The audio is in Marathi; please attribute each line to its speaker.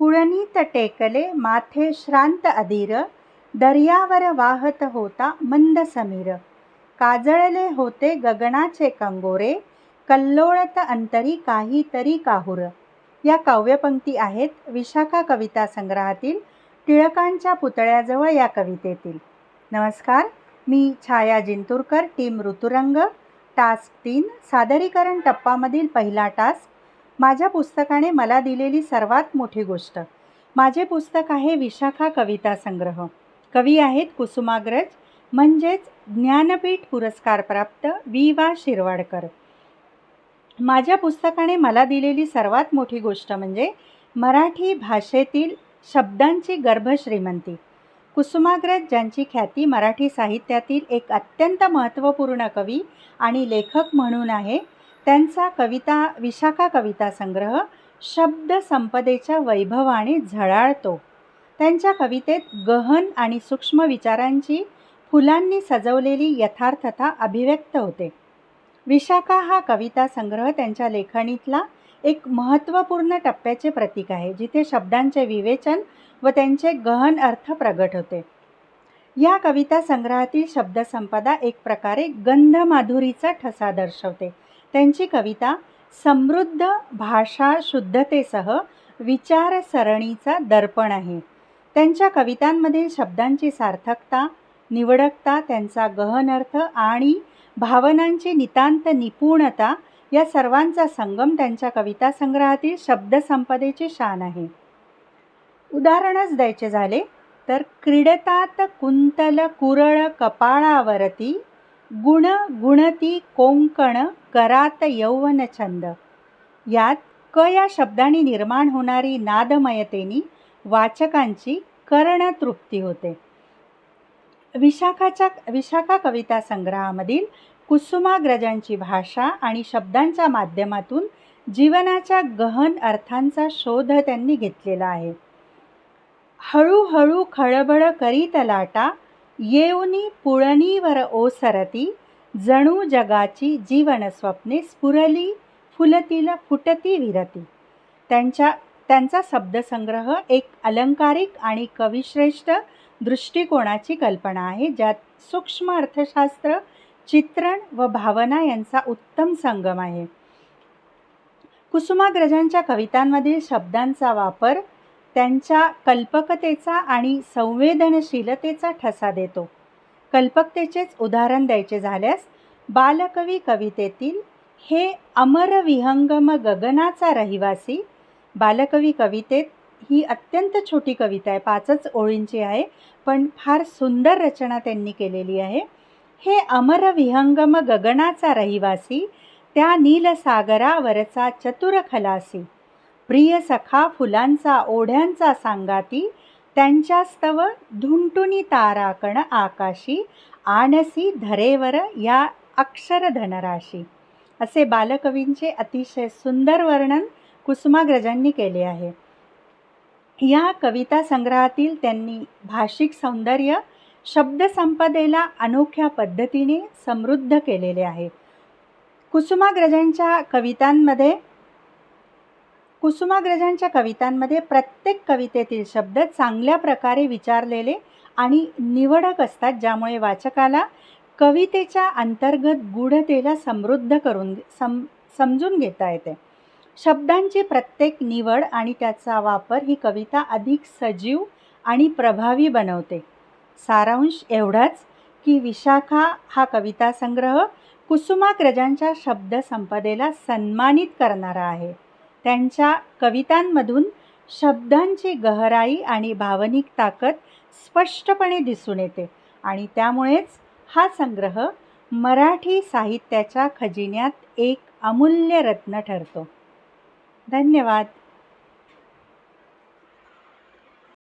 Speaker 1: पुळणीत टेकले माथे श्रांत अधीर दर्यावर वाहत होता मंद समीर काजळले होते गगनाचे कंगोरे कल्लोळत अंतरी काहीतरी काहुर या काव्यपंक्ती आहेत विशाखा कविता संग्रहातील टिळकांच्या पुतळ्याजवळ या कवितेतील नमस्कार मी छाया जिंतूरकर टीम ऋतुरंग टास्क तीन सादरीकरण टप्पामधील पहिला टास्क माझ्या पुस्तकाने मला दिलेली सर्वात मोठी गोष्ट. माझे पुस्तक आहे विशाखा कविता संग्रह. कवी आहेत कुसुमाग्रज म्हणजेच ज्ञानपीठ पुरस्कारप्राप्त वि वा शिरवाडकर. माझ्या पुस्तकाने मला दिलेली सर्वात मोठी गोष्ट म्हणजे मराठी भाषेतील शब्दांची गर्भश्रीमंती कुसुमाग्रज ज्यांची ख्याती मराठी साहित्यातील एक अत्यंत महत्त्वपूर्ण कवी आणि लेखक म्हणून आहे त्यांचा कविता विशाखा कविता संग्रह शब्द संपदेच्या वैभवाने झळाळतो. त्यांच्या कवितेत गहन आणि सूक्ष्म विचारांची फुलांनी सजवलेली यथार्थता अभिव्यक्त होते. विशाखा हा कविता संग्रह त्यांच्या लेखणीतला एक महत्त्वपूर्ण टप्प्याचे प्रतीक आहे जिथे शब्दांचे विवेचन व त्यांचे गहन अर्थ प्रगट होते. या कविता संग्रहातील शब्दसंपदा एक प्रकारे गंधमाधुरीचा ठसा दर्शवते. त्यांची कविता समृद्ध भाषा शुद्धतेसह विचारसरणीचा दर्पण आहे. त्यांच्या कवितांमधील शब्दांची सार्थकता निवडकता त्यांचा गहन अर्थ आणि भावनांची नितांत निपुणता या सर्वांचा संगम त्यांच्या कविता संग्रहातील शब्दसंपदेची शान आहे. उदाहरणच द्यायचे झाले तर क्रीडतात कुंतल कुरळ कपाळावरती गुण गुणती कोंकण करात यौवन छंद. यात क या शब्दाने निर्माण होणारी नादमयतेनी वाचकांची कर्णतृप्ती होते. विशाखाच्या विशाखा कविता संग्रहामधील कुसुमाग्रजांची भाषा आणि शब्दांच्या माध्यमातून जीवनाच्या गहन अर्थांचा शोध त्यांनी घेतलेला आहे. हळूहळू खळबळ करीत लाटा येऊनी पुळणीवर ओसरती जणू जगाची जीवनस्वप्ने स्फुरली फुलतील फुटती विरती. त्यांच्या त्यांचा शब्दसंग्रह एक अलंकारिक आणि कविश्रेष्ठ दृष्टिकोनाची कल्पना आहे ज्यात सूक्ष्म अर्थशास्त्र चित्रण व भावना यांचा उत्तम संगम आहे. कुसुमाग्रजांच्या कवितांमधील शब्दांचा वापर त्यांच्या कल्पकतेचा आणि संवेदनशीलतेचा ठसा देतो. कल्पकतेचेच उदाहरण द्यायचे झाल्यास बालकवी कवितेतील हे अमर विहंगम गगनाचा रहिवासी बालकवी कवितेत ही अत्यंत छोटी कविता आहे पाचच ओळींची आहे पण फार सुंदर रचना त्यांनी केलेली आहे. हे अमर विहंगम गगनाचा रहिवासी त्या नीलसागरावरचा चतुर खलासी प्रिय सखा फुलांचा ओढ्यांचा सांगाती त्यांच्यास्तव धुंटुनी ताराकण आकाशी आणसी धरेवर या अक्षर धनराशी. असे बालकवींचे अतिशय सुंदर वर्णन कुसुमाग्रजांनी केले आहे. या कविता संग्रहातील त्यांनी भाषिक सौंदर्य शब्दसंपदेला अनोख्या पद्धतीने समृद्ध केलेले आहे. कुसुमाग्रजांच्या कवितांमध्ये कुसुमाग्रजांच्या कवितांमध्ये प्रत्येक कवितेतील शब्द चांगल्या प्रकारे विचारलेले आणि निवडक असतात ज्यामुळे वाचकाला कवितेच्या अंतर्गत गूढतेला समृद्ध करून सम समजून घेता येते. शब्दांची प्रत्येक निवड आणि त्याचा वापर ही कविता अधिक सजीव आणि प्रभावी बनवते. सारांश एवढाच की विशाखा हा कविता संग्रह कुसुमाग्रजांच्या शब्दसंपदेला सन्मानित करणारा आहे. त्यांच्या कवितांमधून शब्दांची गहराई आणि भावनिक ताकद स्पष्टपणे दिसून येते. आणि त्यामुळेच हा संग्रह मराठी साहित्याच्या खजिन्यात एक अमूल्य रत्न ठरतो. धन्यवाद.